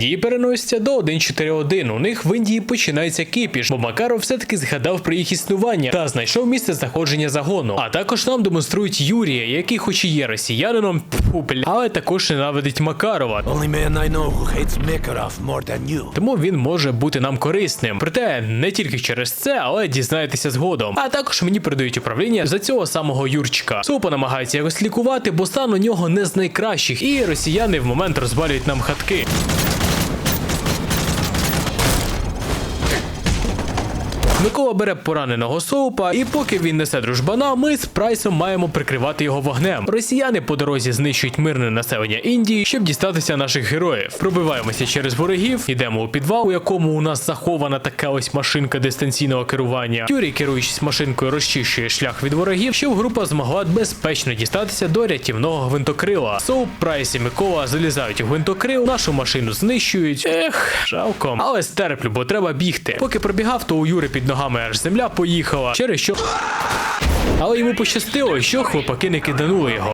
І переносяться до 1.4.1. У них в Індії починається кипіш, бо Макаров все-таки згадав про їх існування та знайшов місце знаходження загону. А також нам демонструють Юрія, який, хоч і є росіянином, пфу, бля, але також ненавидить Макарова. Тому він може бути нам корисним. Проте не тільки через це, але дізнаєтеся згодом. А також мені передають управління за цього самого Юрчика. Супа намагається якось лікувати, бо стан у нього не з найкращих, і росіяни в момент розвалюють нам хатки. Микола бере пораненого соупа, і поки він несе дружбана, ми з Прайсом маємо прикривати його вогнем. Росіяни по дорозі знищують мирне населення Індії, щоб дістатися наших героїв. Пробиваємося через ворогів, йдемо у підвал, у якому у нас захована така ось машинка дистанційного керування. Юрій, керуючись машинкою, розчищує шлях від ворогів, щоб група змогла безпечно дістатися до рятівного гвинтокрила. Соуп, Прайс і Микола залізають у гвинтокрил, нашу машину знищують. Ех, жалко. Але стерплю, бо треба бігти. Поки пробігав, то у Юри під ногами аж земля поїхала, через що. Але йому пощастило, що хлопаки не киданули його.